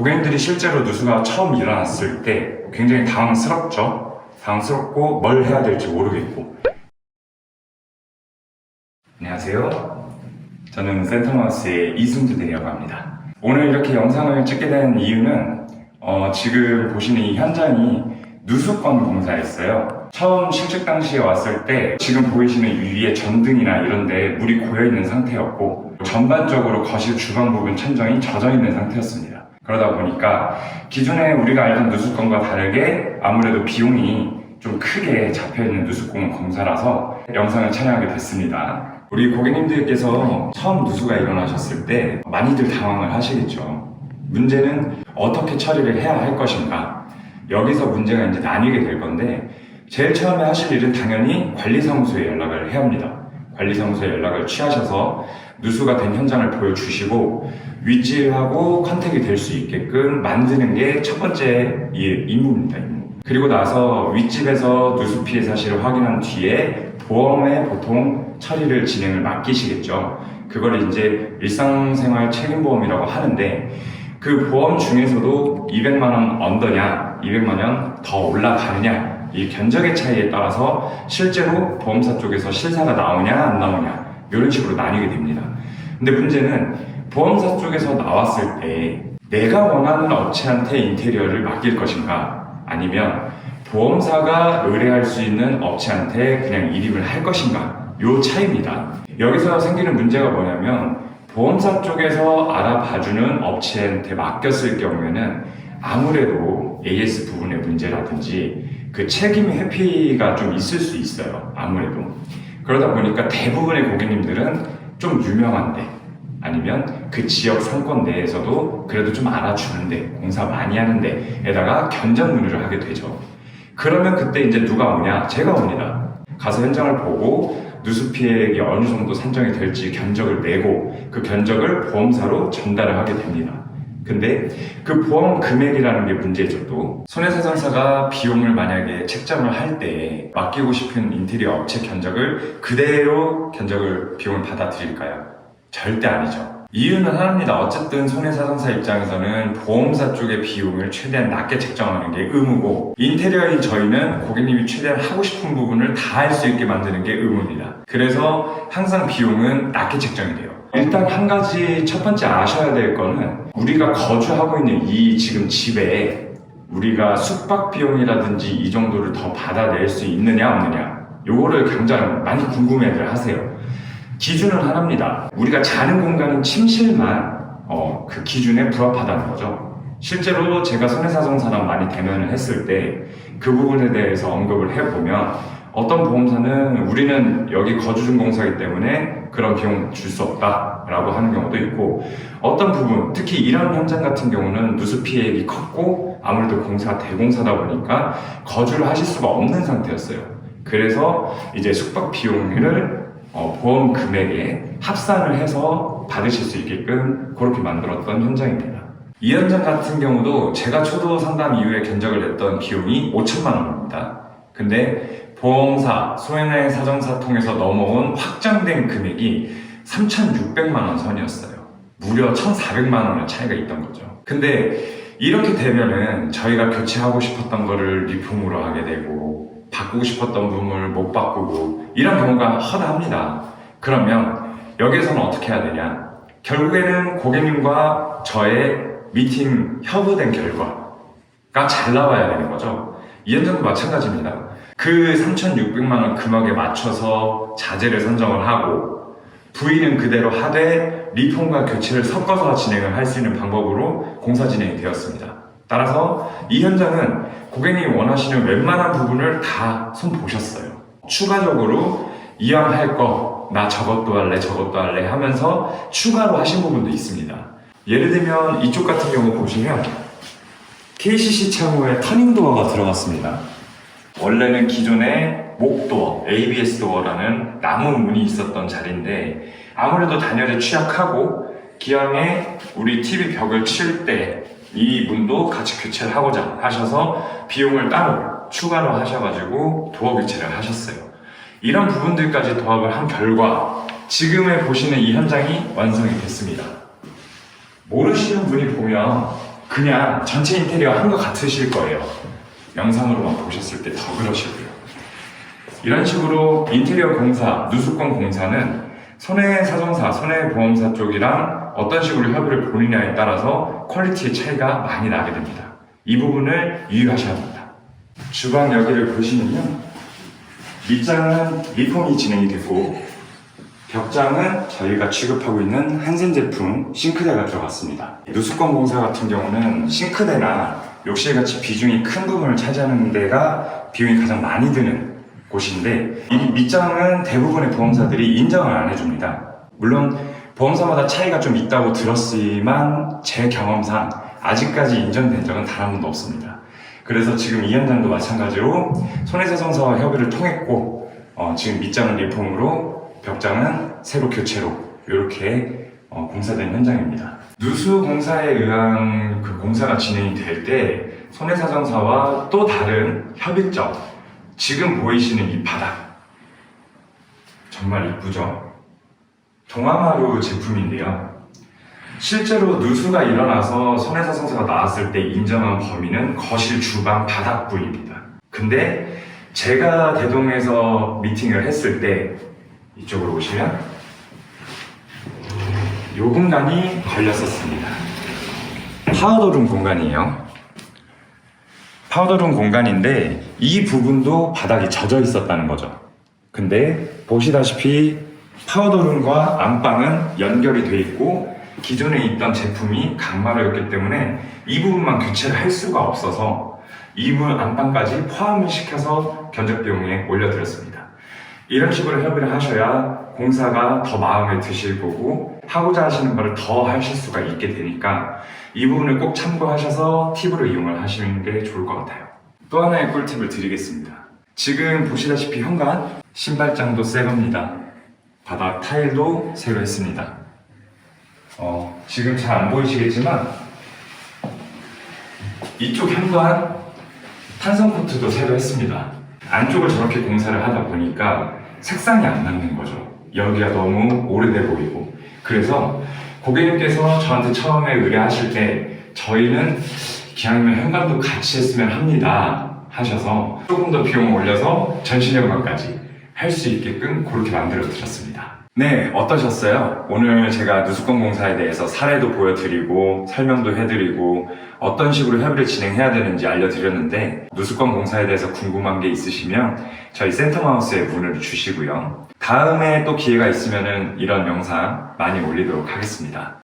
고객님들이 실제로 누수가 처음 일어났을 때 굉장히 당황스럽죠. 당황스럽고 뭘 해야 될지 모르겠고. 안녕하세요. 저는 센터마우스의 이승주 대리라고 합니다. 오늘 이렇게 영상을 찍게 된 이유는 어, 지금 보시는 이 현장이 누수권 공사였어요. 처음 실측 당시에 왔을 때 지금 보이시는 이 위에 전등이나 이런데 물이 고여 있는 상태였고 전반적으로 거실 주방 부분 천정이 젖어 있는 상태였습니다. 그러다 보니까 기존에 우리가 알던 누수권과 다르게 아무래도 비용이 좀 크게 잡혀 있는 누수권 공사라서 영상을 촬영하게 됐습니다. 우리 고객님들께서 처음 누수가 일어나셨을 때 많이들 당황을 하시겠죠. 문제는 어떻게 처리를 해야 할 것인가. 여기서 문제가 이제 나뉘게 될 건데, 제일 처음에 하실 일은 당연히 관리사무소에 연락을 해야 합니다. 관리사무소에 연락을 취하셔서 누수가 된 현장을 보여주시고, 윗질하고 컨택이 될 수 있게끔 만드는 게 첫 번째 이 임무입니다, 임무. 그리고 나서 윗집에서 누수 피해 사실을 확인한 뒤에 보험에 보통 처리를 진행을 맡기시겠죠. 그걸 이제 일상생활 책임보험이라고 하는데 그 보험 중에서도 200만 원 언더냐, 200만 원 더 올라가느냐 이 견적의 차이에 따라서 실제로 보험사 쪽에서 실사가 나오냐 안 나오냐 이런 식으로 나뉘게 됩니다. 근데 문제는 보험사 쪽에서 나왔을 때 내가 원하는 업체한테 인테리어를 맡길 것인가 아니면 보험사가 의뢰할 수 있는 업체한테 그냥 일임을 할 것인가 요 차이입니다. 여기서 생기는 문제가 뭐냐면 보험사 쪽에서 알아봐주는 업체한테 맡겼을 경우에는 아무래도 AS 부분의 문제라든지 그 책임 회피가 좀 있을 수 있어요. 아무래도. 그러다 보니까 대부분의 고객님들은 좀 유명한데 아니면 그 지역 상권 내에서도 그래도 좀 알아주는데 공사 많이 하는데 에다가 견적 문의를 하게 되죠. 그러면 그때 이제 누가 오냐? 제가 옵니다. 가서 현장을 보고 누수 피해액이 어느 정도 산정이 될지 견적을 내고 그 견적을 보험사로 전달을 하게 됩니다. 근데 그 보험 금액이라는 게 문제죠 또 손해사상사가 비용을 만약에 책정을 할 때 맡기고 싶은 인테리어 업체 견적을 그대로 견적을 비용을 받아들일까요? 절대 아니죠. 이유는 하나입니다. 어쨌든 손해사상사 입장에서는 보험사 쪽의 비용을 최대한 낮게 책정하는 게 의무고 인테리어인 저희는 고객님이 최대한 하고 싶은 부분을 다 할 수 있게 만드는 게 의무입니다. 그래서 항상 비용은 낮게 책정이 돼요. 일단 한 가지 첫 번째 아셔야 될 거는 우리가 거주하고 있는 이 지금 집에 우리가 숙박 비용이라든지 이 정도를 더 받아낼 수 있느냐 없느냐 요거를 당장 많이 궁금해들 하세요. 기준은 하나입니다. 우리가 자는 공간인 침실만 어, 그 기준에 부합하다는 거죠. 실제로 제가 손해사정사랑 많이 대면을 했을 때 그 부분에 대해서 언급을 해보면 어떤 보험사는 우리는 여기 거주중공사이기 때문에 그런 비용 줄 수 없다라고 하는 경우도 있고 어떤 부분 특히 이런 현장 같은 경우는 누수 피해액이 컸고 아무래도 공사가 대공사다 보니까 거주를 하실 수가 없는 상태였어요. 그래서 이제 숙박 비용을 어, 보험 금액에 합산을 해서 받으실 수 있게끔 그렇게 만들었던 현장입니다. 이 현장 같은 경우도 제가 초도 상담 이후에 견적을 냈던 비용이 5천만 원입니다. 근데 보험사, 소액의 사정사 통해서 넘어온 확정된 금액이 3,600만 원 선이었어요. 무려 1,400만 원의 차이가 있던 거죠. 근데 이렇게 되면은 저희가 교체하고 싶었던 거를 리폼으로 하게 되고 바꾸고 싶었던 부분을 못 바꾸고 이런 경우가 허다합니다. 그러면 여기에서는 어떻게 해야 되냐? 결국에는 고객님과 저의 미팅 협의된 결과가 잘 나와야 되는 거죠. 이 현장도 마찬가지입니다. 그 3,600만 원 금액에 맞춰서 자재를 선정을 하고 부위는 그대로 하되 리폼과 교체를 섞어서 진행을 할 수 있는 방법으로 공사 진행이 되었습니다. 따라서 이 현장은 고객님이 원하시는 웬만한 부분을 다 손보셨어요. 추가적으로 이왕 할 거, 나 저것도 할래, 저것도 할래 하면서 추가로 하신 부분도 있습니다. 예를 들면 이쪽 같은 경우 보시면 KCC 창호에 터닝 도어가 들어갔습니다. 원래는 기존에 목도어, ABS 도어라는 나무 문이 있었던 자리인데 아무래도 단열에 취약하고 기왕에 우리 TV 벽을 칠 때 이 문도 같이 교체를 하고자 하셔서 비용을 따로 추가로 하셔가지고 도어 교체를 하셨어요. 이런 부분들까지 도합을 한 결과 지금에 보시는 이 현장이 완성이 됐습니다. 모르시는 분이 보면 그냥 전체 인테리어 한 것 같으실 거예요. 영상으로만 보셨을 때 더 그러시고요. 이런 식으로 인테리어 공사, 누수권 공사는 손해사정사, 손해보험사 쪽이랑 어떤 식으로 협의를 보느냐에 따라서 퀄리티의 차이가 많이 나게 됩니다. 이 부분을 유의하셔야 합니다. 주방 여기를 보시면요. 밑장은 리폼이 진행이 됐고 벽장은 저희가 취급하고 있는 한센 제품 싱크대가 들어갔습니다. 누수권 공사 같은 경우는 싱크대나 욕실같이 비중이 큰 부분을 차지하는 데가 비용이 가장 많이 드는 곳인데 이 밑장은 대부분의 보험사들이 인정을 안 해줍니다. 물론 보험사마다 차이가 좀 있다고 들었지만 제 경험상 아직까지 인정된 적은 단 한 번도 없습니다. 그래서 지금 이 현장도 마찬가지로 손해사정사와 협의를 통했고 어, 지금 밑장은 리폼으로 벽장은 새로 교체로 이렇게 어, 공사된 현장입니다. 누수 공사에 의한 그 공사가 진행이 될 때 손해사정사와 또 다른 협의점 지금 보이시는 이 바닥 정말 이쁘죠? 동아마루 제품인데요. 실제로 누수가 일어나서 손해사정사가 나왔을 때 인정한 범위는 거실, 주방, 바닥부입니다. 근데 제가 대동에서 미팅을 했을 때 이쪽으로 오시면 요 공간이 걸렸었습니다. 파우더룸 공간이에요. 파우더룸 공간인데 이 부분도 바닥이 젖어 있었다는 거죠. 근데 보시다시피 파우더룸과 안방은 연결이 돼 있고 기존에 있던 제품이 강마루였기 때문에 이 부분만 교체를 할 수가 없어서 이 부분 안방까지 포함을 시켜서 견적 비용에 올려드렸습니다. 이런 식으로 협의를 하셔야 공사가 더 마음에 드실 거고 하고자 하시는 거를 더 하실 수가 있게 되니까 이 부분을 꼭 참고하셔서 팁으로 이용을 하시는 게 좋을 것 같아요. 또 하나의 꿀팁을 드리겠습니다. 지금 보시다시피 현관 신발장도 새 겁니다. 바닥 타일도 새로 했습니다. 어, 지금 잘 안 보이시겠지만 이쪽 현관 탄성 코트도 새로 했습니다. 안쪽을 저렇게 공사를 하다 보니까 색상이 안 맞는 거죠. 여기가 너무 오래돼 보이고. 그래서 고객님께서 저한테 처음에 의뢰하실 때 저희는 기왕이면 현관도 같이 했으면 합니다 하셔서 조금 더 비용을 올려서 전신 현관까지 할 수 있게끔 그렇게 만들어 드렸습니다. 네, 어떠셨어요? 오늘 제가 누수권 공사에 대해서 사례도 보여드리고 설명도 해드리고 어떤 식으로 협의를 진행해야 되는지 알려드렸는데 누수권 공사에 대해서 궁금한 게 있으시면 저희 센터마우스에 문을 주시고요. 다음에 또 기회가 있으면 이런 영상 많이 올리도록 하겠습니다.